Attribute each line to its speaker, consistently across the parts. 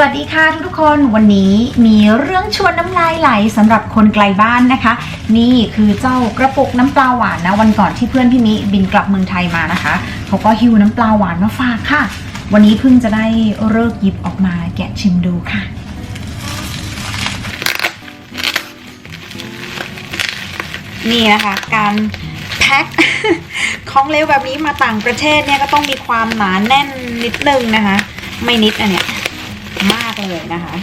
Speaker 1: สวัสดีค่ะทุกๆคนวันนี้มีเรื่องชวนน้ำลายไหลสำหรับคนไกลบ้านนะคะ นี่คือเจ้ากระปุกน้ำปลาหวานนะวันก่อนที่เพื่อนพี่มิบินกลับเมืองไทยมานะคะเขาก็หิวน้ำปลาหวานมาฝากค่ะ วันนี้เพิ่งจะได้เลิกหยิบออกมาแกะชิมดูค่ะนี่นะคะการแพ็คของเร็วแบบนี้มาต่างประเทศเนี่ยก็ต้องมีความหนาแน่นนิดนึงนะคะ ไม่นิดอันเนี้ย เลยนะคะ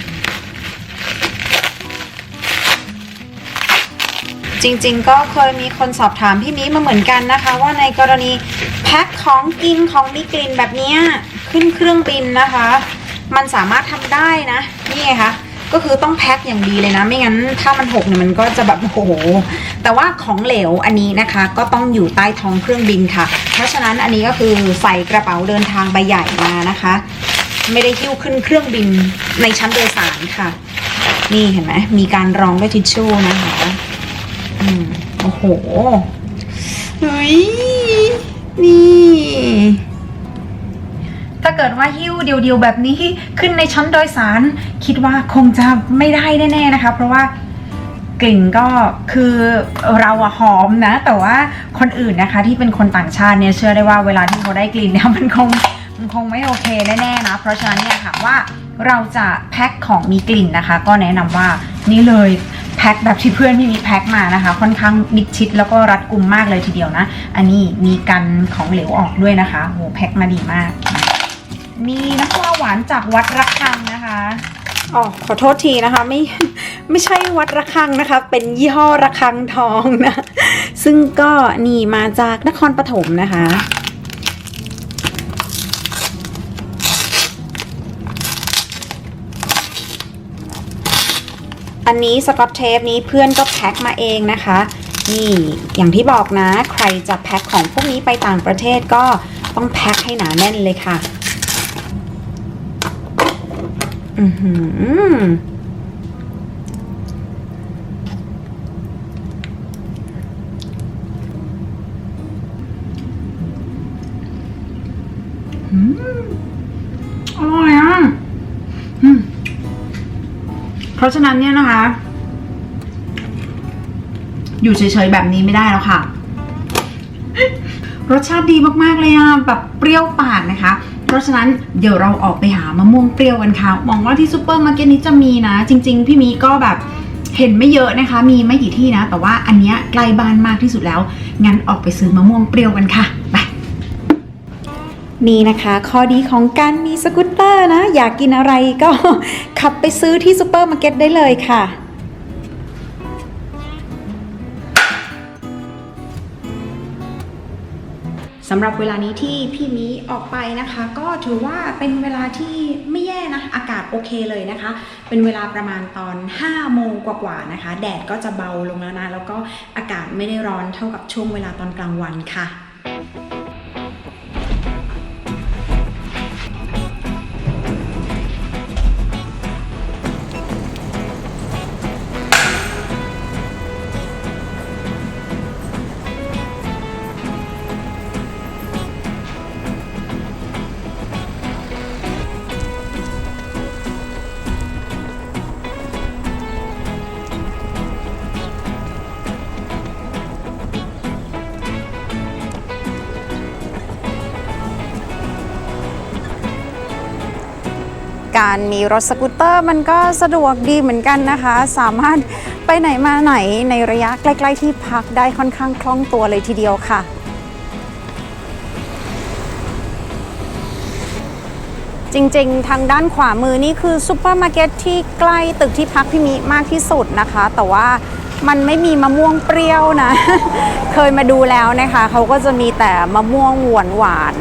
Speaker 1: จริงๆ ก็เคยมีคนสอบถามพี่มิมาเหมือนกันนะคะ ว่าในกรณีแพ็คของกินของมีกลิ่นแบบนี้ขึ้นเครื่องบินนะคะ มันสามารถทำได้นะนี่ไงคะก็คือต้องแพ็คอย่างดีเลยนะ ไม่งั้นถ้ามันหกเนี่ยมันก็จะแบบโอ้โห แต่ว่าของเหลวอันนี้นะคะ ก็ต้องอยู่ใต้ท้องเครื่องบินค่ะ เพราะฉะนั้นอันนี้ก็คือใส่กระเป๋าเดินทางใบใหญ่มานะคะ ไม่ได้หิ้วขึ้นเครื่องบินในชั้นโดยสารค่ะ นี่เห็นไหมมีการรองด้วยทิชชู่นะคะอืมโอ้โหเฮ้ยนี่ถ้าเกิดว่าหิ้วเดียวๆแบบนี้ขึ้นในชั้นโดยสาร คิดว่าคงจะไม่ได้แน่ๆนะคะ เพราะว่ากลิ่นก็คือเราอะหอมนะ แต่ว่าคนอื่นนะคะที่เป็นคนต่างชาติเนี่ยเชื่อได้ว่าเวลาที่เขาได้กลิ่นเนี่ยมันคง มันคงไม่โอเคแน่ๆนะ เพราะฉะนั้นเนี่ยค่ะว่าเราจะแพ็คของมีกลิ่นนะคะ ก็แนะนำว่านี่เลยแพ็คแบบที่เพื่อนพี่มีแพ็คมานะคะ ค่อนข้างมิดชิดแล้วก็รัดกุมมากเลยทีเดียวนะ อันนี้มีกันของเหลวออกด้วยนะคะโหแพ็คมาดีมาก มีน้ำปลาหวานจากวัดระฆังนะคะอ๋อขอโทษทีนะคะไม่ไม่ใช่วัดระฆังนะคะ เป็นยี่ห้อระฆังทองนะ ซึ่งก็นี่มาจากนครปฐมนะคะ อันนี้สกอตเทปนี้เพื่อนก็แพ็คมาเองนะคะ นี่อย่างที่บอกนะ ใครจะแพ็คของพวกนี้ไปต่างประเทศก็ต้องแพ็คให้หนาแน่นเลยค่ะ อือหือ ราะฉะนั้นเนี่ยนะคะ อยู่เฉยๆแบบนี้ไม่ได้แล้วค่ะ รสชาติดีมากๆเลยอะแบบเปรี้ยวปากนะคะ เพราะฉะนั้นเดี๋ยวเราออกไปหามะม่วงเปรี้ยวกันค่ะหวังว่าที่ซูเปอร์มาร์เก็ตนี้จะมีนะ จริง ๆ พี่มีก็แบบเห็นไม่เยอะนะคะ มีไม่กี่ที่นะ แต่ว่าอันเนี้ยใกล้บ้านมากที่สุดแล้ว งั้นออกไปซื้อมะม่วงเปรี้ยวกันค่ะ นี่นะคะข้อดีของการมีสกูตเตอร์นะ อยากกินอะไรก็ขับไปซื้อที่ซูเปอร์มาร์เก็ตได้เลยค่ะ สำหรับเวลานี้ที่พี่มีออกไปนะคะ ก็ถือว่าเป็นเวลาที่ไม่แย่นะ อากาศโอเคเลยนะคะ เป็นเวลาประมาณตอน 5 โมงกว่าๆนะคะ แดดก็จะเบาลงแล้วนะ แล้วก็อากาศไม่ได้ร้อนเท่ากับช่วงเวลาตอนกลางวันค่ะ
Speaker 2: การมีรถสกูตเตอร์มันก็สะดวกดีเหมือนกันนะคะ สามารถไปไหนมาไหนในระยะใกล้ ๆ ที่พักได้ค่อนข้างคล่องตัวเลยทีเดียวค่ะจริงๆ ทางด้านขวามือนี่คือซูเปอร์มาร์เก็ตที่ใกล้ตึกที่พักพี่มิมากที่สุดนะคะ แต่ว่ามันไม่มีมะม่วงเปรี้ยวนะ เคยมาดูแล้วนะคะ เขาก็จะมีแต่มะม่วงหวานหวาน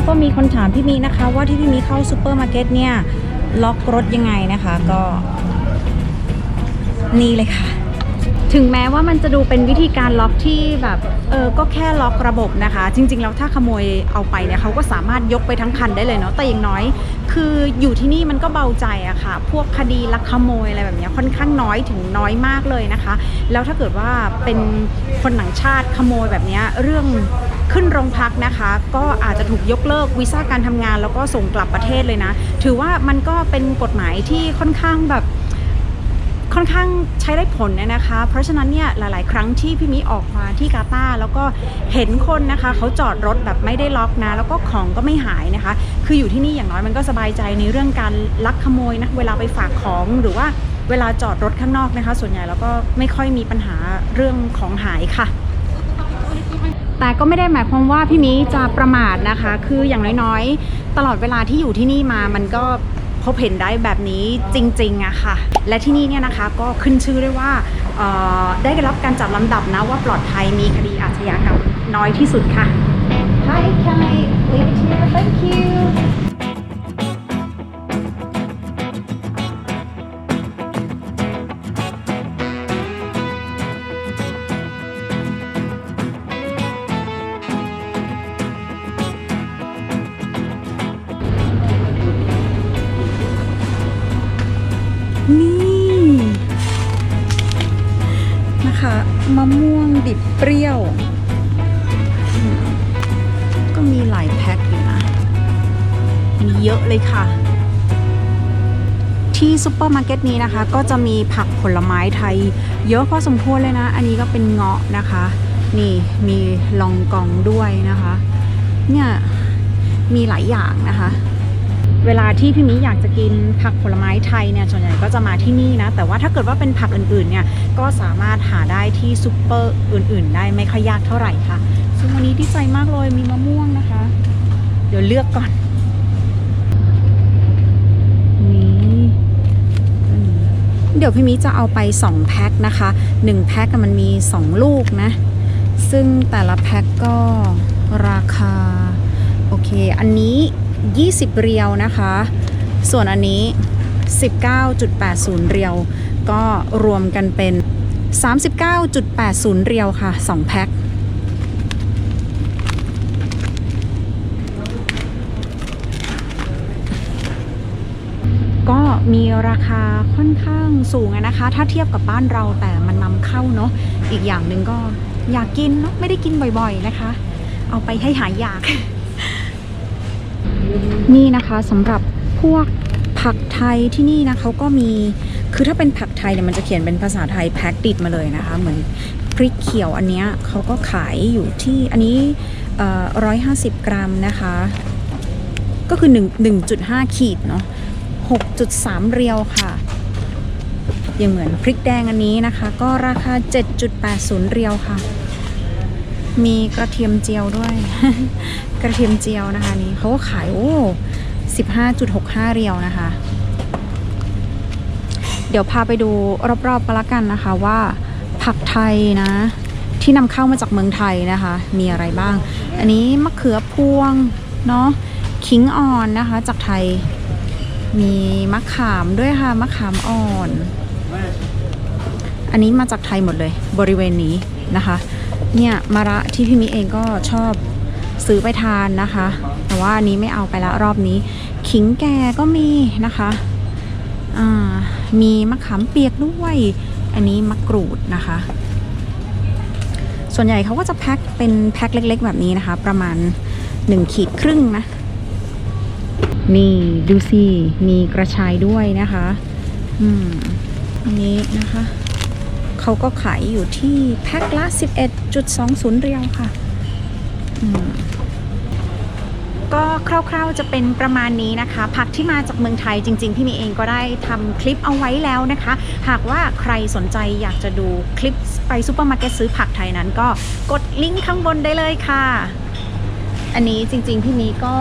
Speaker 2: แล้วก็มีคนถามพี่มินะคะ ว่าที่พี่มิเข้าซูเปอร์มาร์เก็ตเนี่ยล็อกรถยังไงนะคะ ก็ นี่เลยค่ะ ถึงแม้ว่ามันจะดูเป็นวิธีการล็อกที่แบบเออก็แค่ล็อกระบบนะคะ จริง ๆ แล้วถ้าขโมยเอาไปเนี่ยเขาก็สามารถยกไปทั้งคันได้เลยเนาะแต่อย่างน้อย คืออยู่ที่นี่มันก็เบาใจอะค่ะ พวกคดีลักขโมยอะไรแบบเนี้ยค่อนข้างน้อยถึงน้อยมากเลยนะคะ แล้วถ้าเกิดว่าเป็นคนหนังชาติขโมยแบบเนี้ยเรื่องขึ้นโรงพักนะคะ ก็อาจจะถูกยกเลิกวีซ่าการทำงาน แล้วก็ส่งกลับประเทศเลยนะ ถือว่ามันก็เป็นกฎหมายที่ค่อนข้างแบบ ค่อนข้างใช้ได้ผลเนี่ยนะคะ เพราะฉะนั้นเนี่ยหลาย ๆ ครั้งที่พี่มิออกมาที่กาตาร์แล้วก็เห็นคนนะคะเขาจอดรถแบบไม่ได้ล็อกนะ แล้วก็ของก็ไม่หายนะคะ คืออยู่ที่นี่อย่างน้อยมันก็สบายใจในเรื่องการลักขโมยนะเวลาไปฝากของหรือว่าเวลาจอดรถข้างนอกนะคะ ส่วนใหญ่แล้วก็ไม่ค่อยมีปัญหาเรื่องของหายค่ะแต่ก็ไม่ได้หมายความว่าพี่มิจะประมาทนะคะ คืออย่างน้อยๆ ตลอดเวลาที่อยู่ที่นี่มามันก็ พบเห็นได้แบบนี้จริงๆอะค่ะ และที่นี่เนี่ยนะคะก็ขึ้นชื่อได้ว่าได้รับการจัดลำดับนะว่าปลอดภัยมีคดีอาชญากรรมน้อยที่สุดค่ะ Hi can I leave it here thank you มะม่วงดิบเปรี้ยว ก็มีหลายแพ็คอยู่นะ มีเยอะเลยค่ะ ที่ซุปเปอร์มาร์เก็ตนี้นะคะ ก็จะมีผักผลไม้ไทย เยอะพอสมควรเลยนะ อันนี้ก็เป็นเงาะนะคะ นี่มีลองกองด้วยนะคะ เนี่ย มีหลายอย่างนะคะ เวลาที่พี่มิอยากจะกินผักผลไม้ไทยเนี่ยส่วนใหญ่ก็จะมาที่นี่นะ แต่ว่าถ้าเกิดว่าเป็นผักอื่นๆเนี่ยก็สามารถหาได้ที่ซุปเปอร์อื่น ๆ ได้ไม่ค่อยยากเท่าไหร่ค่ะซึ่งวันนี้ดีใจมากเลยมีมะม่วงนะคะ เดี๋ยวเลือกก่อนนี่อืมเดี๋ยวพี่มิจะเอาไป 2 แพ็คนะคะ 1 แพ็คมันมี 2 ลูกนะ ซึ่งแต่ละแพ็คก็ราคา โอเค อันนี้ 20 เรียวนะคะ ส่วนอันนี้ 19.80 เรียว ก็รวมกันเป็น 39.80 เรียวค่ะ 2 แพ็คก็มีราคาค่อนข้างสูงนะคะ ถ้าเทียบกับบ้านเราแต่มันนำเข้าเนาะอีกอย่างหนึ่งก็อยากกินเนาะไม่ได้กินบ่อยๆนะคะ เอาไปให้หายอยาก นี่นะคะสำหรับพวกผักไทยที่นี่นะเขาก็มีคือถ้าเป็นผักไทยเนี่ยมันจะเขียนเป็นภาษาไทยแพ็คติดมาเลยนะคะ เหมือนพริกเขียวอันเนี้ยเขาก็ขายอยู่ที่อันนี้ร้อยห้าสิบกรัมนะคะ ก็คือ1 1.5ขีดเนาะ6.3เรียวค่ะยังเหมือนพริกแดงอันนี้นะคะ ก็ราคา 7.80 เรียวค่ะ มีกระเทียมเจียวด้วย กระเทียมเจียวนะคะนี่เขาก็ขายโอ้15.65เรียวนะคะ เดี๋ยวพาไปดูรอบๆกันละกันนะคะว่าผักไทยนะ ที่นำเข้ามาจากเมืองไทยนะคะ มีอะไรบ้าง อันนี้มะเขือพวงเนาะขิงอ่อนนะคะ จากไทยมีมะขามด้วยค่ะมะขามอ่อน อันนี้มาจากไทยหมดเลย บริเวณนี้นะคะ เนี่ยมะระที่พี่มิเองก็ชอบซื้อไปทานนะคะ แต่ว่าอันนี้ไม่เอาไปละรอบนี้ ขิงแก่ก็มีนะคะอ่ามีมะขามเปียกด้วย อันนี้มะกรูดนะคะ ส่วนใหญ่เขาก็จะแพ็คเป็นแพ็คเล็กๆ แบบนี้นะคะ ประมาณ1ขีดครึ่งนะ นี่ดูสิมีกระชายด้วยนะคะ อืมอันนี้นะคะ เขาก็ขายอยู่ที่แพ็คละ 11.20เรียวค่ะอืมก็คร่าวๆจะเป็นประมาณนี้นะคะ ผักที่มาจากเมืองไทยจริง ๆ พี่มีเองก็ได้ทำคลิปเอาไว้แล้วนะคะ หากว่าใครสนใจอยากจะดูคลิปไปซูเปอร์มาร์เก็ตซื้อผักไทยนั้นก็กดลิงก์ข้างบนได้เลยค่ะ อันนี้จริงๆพี่มีก็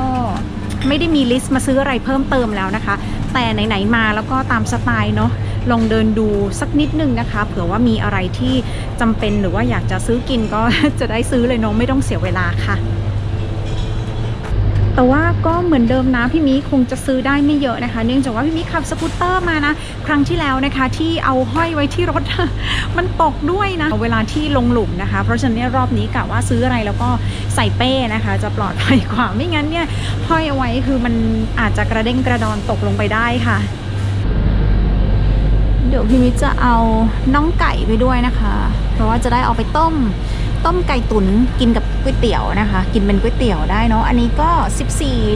Speaker 2: ไม่ได้มีลิสต์มาซื้ออะไรเพิ่มเติมแล้วนะคะ แต่ไหนๆมาแล้วก็ตามสไตล์เนาะลองเดินดูสักนิดนึงนะคะ เผื่อว่ามีอะไรที่จำเป็นหรือว่าอยากจะซื้อกินก็จะได้ซื้อเลยเนาะไม่ต้องเสียเวลาค่ะ แต่ว่าก็เหมือนเดิมนะพี่มิคงจะซื้อได้ไม่เยอะนะคะ เนื่องจากว่าพี่มิขับสกูตเตอร์มานะ ครั้งที่แล้วนะคะ ที่เอาห้อยไว้ที่รถ มันตกด้วยนะเวลาที่ลงหลุมนะคะ เพราะฉะนั้นรอบนี้กะว่าซื้ออะไรแล้วก็ใส่เป้นะคะ จะปลอดภัยกว่าไม่งั้นเนี่ยห้อยเอาไว้คือมันอาจจะกระเด้งกระดอนตกลงไปได้ค่ะ เดี๋ยวพี่มิจะเอาน้องไก่ไปด้วยนะคะ เพราะว่าจะได้เอาไปต้ม ต้มไก่ตุ๋นกินกับก๋วยเตี๋ยวนะคะ กินเป็นก๋วยเตี๋ยวได้เนาะอันนี้ก็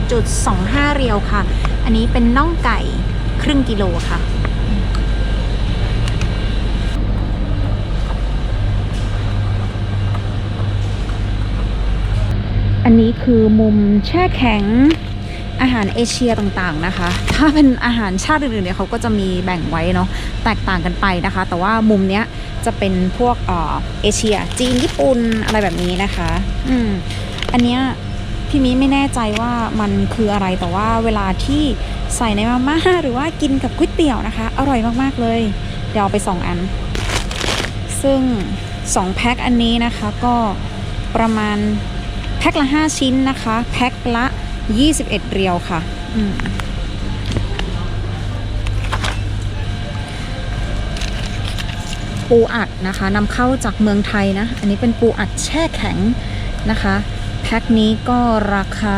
Speaker 2: 14.25 เรียวค่ะ อันนี้เป็นน่องไก่ครึ่งกิโลค่ะอันนี้คือมุมแช่แข็งอาหารเอเชียต่างๆนะคะ ถ้าเป็นอาหารชาติอื่นๆเนี่ยเขาก็จะมีแบ่งไว้เนาะแตกต่างกันไปนะคะ แต่ว่ามุมเนี้ย จะเป็นพวกเออเอเชีย จีนญี่ปุ่นอะไรแบบนี้นะคะ อืมอันเนี้ยพี่มิไม่แน่ใจว่ามันคืออะไรแต่ว่าเวลาที่ใส่ในมาม่าหรือว่ากินกับก๋วยเตี๋ยวนะคะ อร่อยมากๆเลย เดี๋ยวเอาไปสองอัน ซึ่ง 2 แพ็คอันนี้นะคะก็ประมาณแพ็คละ 5 ชิ้นนะคะ แพ็คละ 21 เรียวค่ะ อืม ปูอัดนะคะนำเข้าจากเมืองไทยนะ อันนี้เป็นปูอัดแช่แข็งนะคะ แพ็คนี้ก็ราคา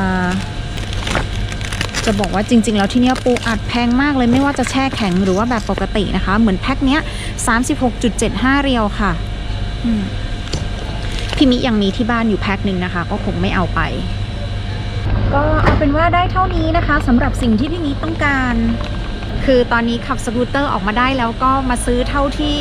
Speaker 2: จะบอกว่าจริง ๆ แล้วที่เนี้ยปูอัดแพงมากเลยไม่ว่าจะแช่แข็งหรือว่าแบบปกตินะคะ เหมือนแพ็คเนี้ย36.75 เรียวค่ะพี่มิยังมีที่บ้านอยู่แพ็คหนึ่งนะคะ ก็คงไม่เอาไป ก็เอาเป็นว่าได้เท่านี้นะคะสำหรับสิ่งที่พี่มิต้องการคือตอนนี้ขับสกูตเตอร์ออกมาได้แล้วก็มาซื้อเท่าที่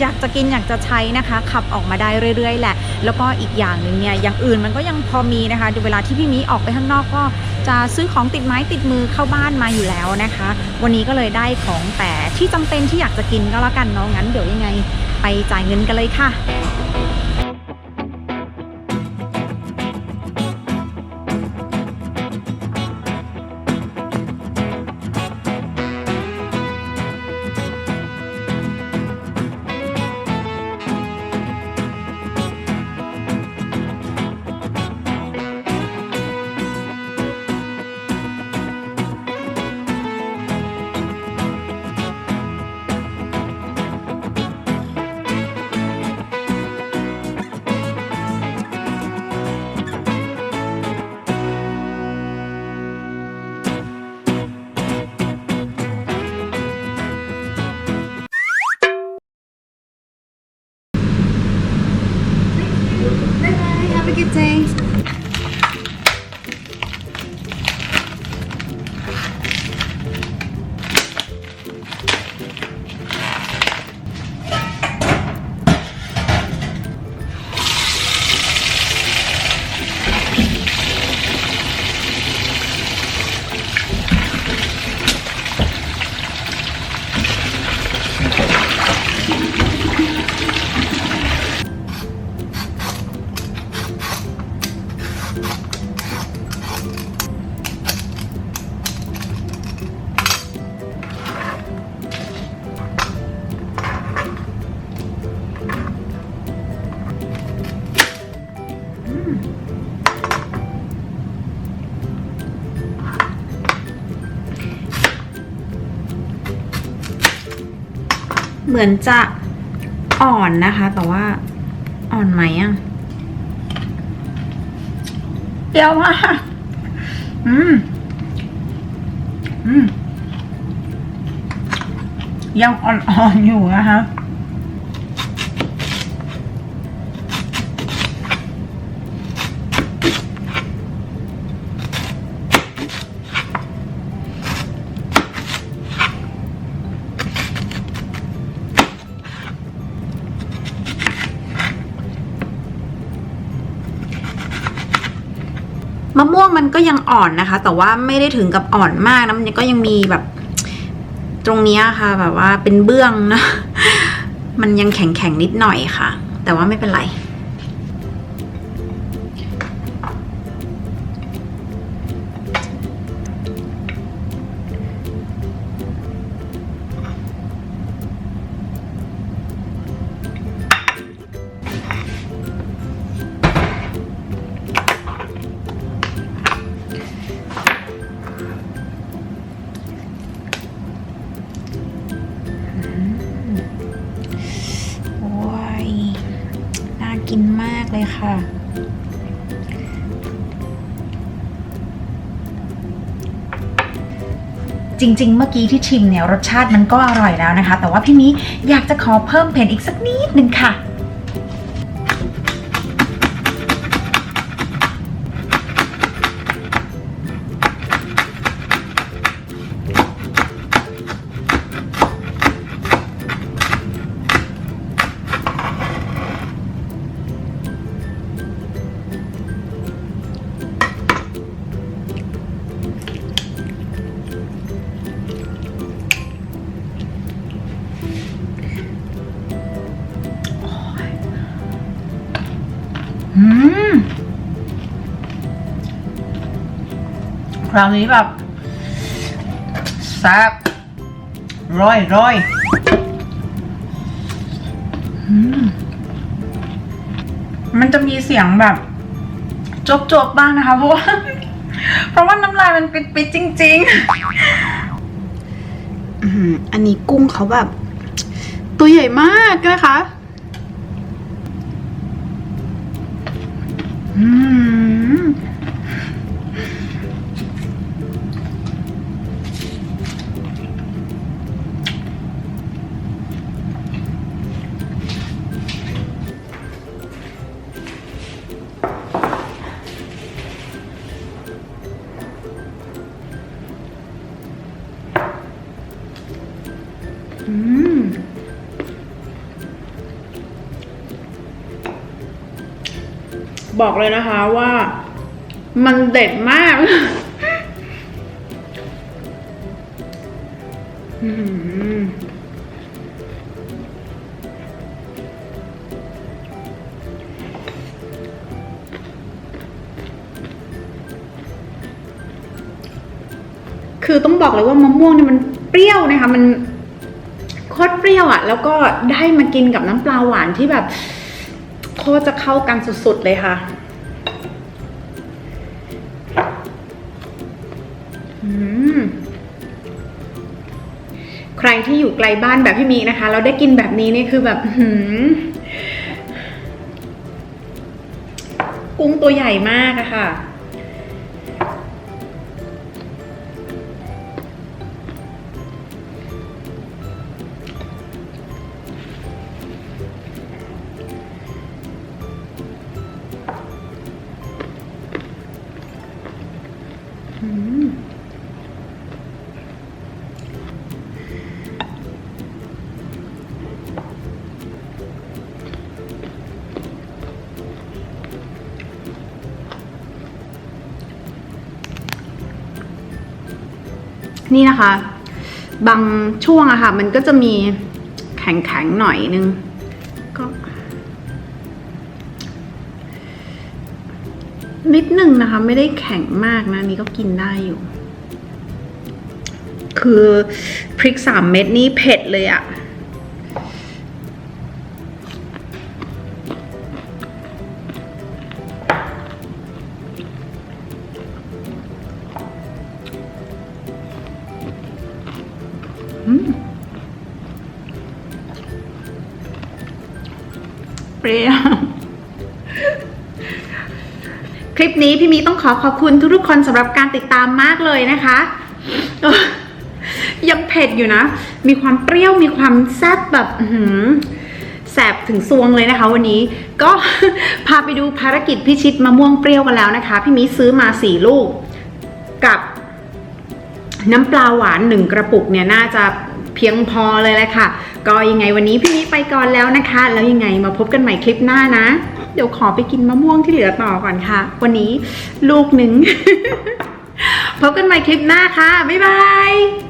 Speaker 2: อยากจะกินอยากจะใช้นะคะ ขับออกมาได้เรื่อย ๆ แหละ แล้วก็อีกอย่างหนึ่งเนี่ยอย่างอื่นมันก็ยังพอมีนะคะดูเวลาที่พี่มิออกไปข้างนอกก็จะซื้อของติดไม้ติดมือเข้าบ้านมาอยู่แล้วนะคะ วันนี้ก็เลยได้ของแต่ที่จำเป็นที่อยากจะกินก็แล้วกันเนาะงั้นเดี๋ยวยังไงไปจ่ายเงินกันเลยค่ะ
Speaker 1: เหมือนจะอ่อนนะคะ แต่ว่าอ่อนไหมอะเปรี้ยวมากอืม อืม ยังอ่อนๆอยู่นะคะ มะม่วงมันก็ยังอ่อนนะคะ แต่ว่าไม่ได้ถึงกับอ่อนมากนะมันก็ยังมีแบบตรงนี้ค่ะ แบบว่าเป็นเบื้องนะ มันยังแข็งแข็งๆนิดหน่อยค่ะ แต่ว่าไม่เป็นไร ค่ะ
Speaker 3: จริง ๆ เมื่อกี้ที่ชิมเนี่ยรสชาติมันก็อร่อยแล้วนะคะ แต่ว่าพี่มิอยากจะขอเพิ่มเผ็ดอีกสักนิดนึงค่ะ ราวนี้แบบแซ่บร้อยร้อยอืมมันจะมีเสียงแบบจบจบๆบ้างนะคะ เพราะว่าเพราะว่าน้ำลายมันปิดปิดๆจริง
Speaker 1: อืมอันนี้กุ้งเขาแบบ ตัวใหญ่มากนะคะ บอกเลยนะคะว่ามันเด็ดมากคือต้องบอกเลยว่ามะม่วงเนี่ยมันเปรี้ยวนะคะ มันโคตรเปรี้ยวอะ่ะ แล้วก็ได้มากินกับน้ำปลาหวานที่แบบ โคตรจะเข้ากันสุดๆเลยค่ะใครที่อยู่ไกลบ้านแบบพี่มีนะคะ เราได้กินแบบนี้นี่คือแบบหืมกุ้งตัวใหญ่มากอะค่ะ นี่นะคะ บางช่วงอะค่ะ มันก็จะมีแข็งๆหน่อยนึง ก็ นิดหนึ่งนะคะ ไม่ได้แข็งมากนะนนี่ก็กินได้อยู่ คือพริกสามเม็ดนี่เผ็ดเลยอะ คลิปนี้พี่มีต้องขอขอบคุณทุกๆคนสำหรับการติดตามมากเลยนะคะยังเผ็ดอยู่นะ มีความเปรี้ยว มีความแซ่บแบบแสบถึงซวงเลยนะคะ วันนี้ก็พาไปดูภารกิจพิชิตมะม่วงเปรี้ยวกันแล้วนะคะ พี่มีซื้อมาสี่ลูก กับน้ำปลาหวานหนึ่งกระปุกเนี่ยน่าจะเพียงพอเลยแหละค่ะ ก็ยังไงวันนี้พี่มิไปก่อนแล้วนะคะ แล้วยังไงมาพบกันใหม่คลิปหน้านะ เดี๋ยวขอไปกินมะม่วงที่เหลือต่อก่อนค่ะ วันนี้ลูกหนึ่งพบกันใหม่คลิปหน้าค่ะ บ๊ายบาย